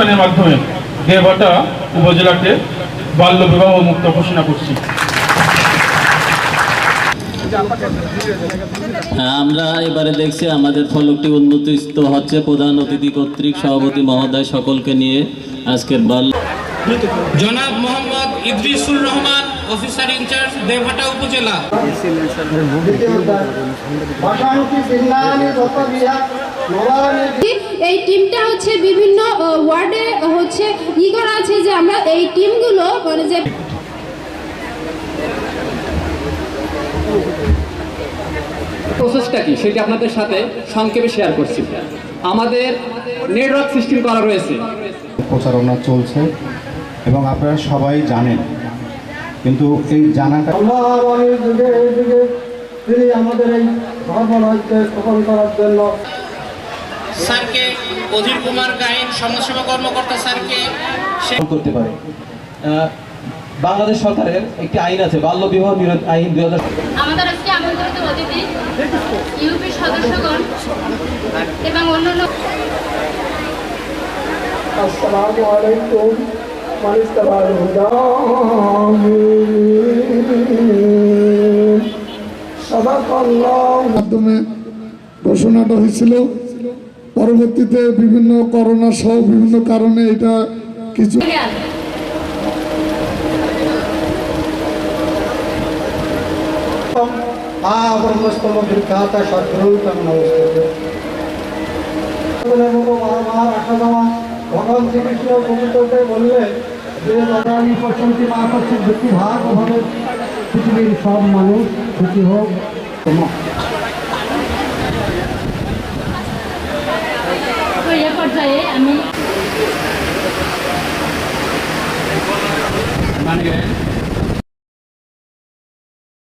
অনুষ্ঠানের মাধ্যমে দেবহাটা উপজেলাকে বাল্য বিবাহ মুক্ত ঘোষণা করছি। হ্যাঁ, আমরা এবারে দেখছি আমাদের ফলকটি উন্মোচিত হচ্ছে প্রধান অতিথি কর্তৃক সভাপতি মহোদয় সকলকে নিয়ে আজকের বাল জনাব Mohammad Idrisur Rahman officer in charge দেবহাটা উপজেলা। এই টিমটা হচ্ছে বিভিন্ন ই করা আছে যে আমরা এই টিমগুলো মানে যে প্রসেসটা কি? সেটি আপনাদের সাথে সংক্ষেপে শেয়ার করছি। আমাদের নেটওয়ার্ক সিস্টেম করা রয়েছে। প্রচারণা চলছে এবং আপনারা সবাই জানেন। কিন্তু এই জানাটা এই আমাদের এই ধর্মরাজ্যে স্থাপন করার জন্য স্যারকে অধীর কুমার গাইন সমাজসেবা কর্মকর্তা স্যারকে করতে পারে। বাংলাদেশ সরকারের একটি আইন আছে বাল্য বিবাহ নিরোধ আইন দুই হাজার আমাদের আজকে আমন্ত্রিত অতিথি ইউপি সদস্যগণ এবং অন্যান্য আসসালামু আলাইকুম মানিস্তাবাদ সদাকল্লাহ। মাধ্যমে ঘোষণাটা হয়েছিল পরবর্তীতে বিভিন্ন করোনা সহ বিভিন্ন কারণে এটা কিছু ভগবান শ্রীকৃষ্ণ বললেন যে সব মানুষ সুখী হোক 阿妹。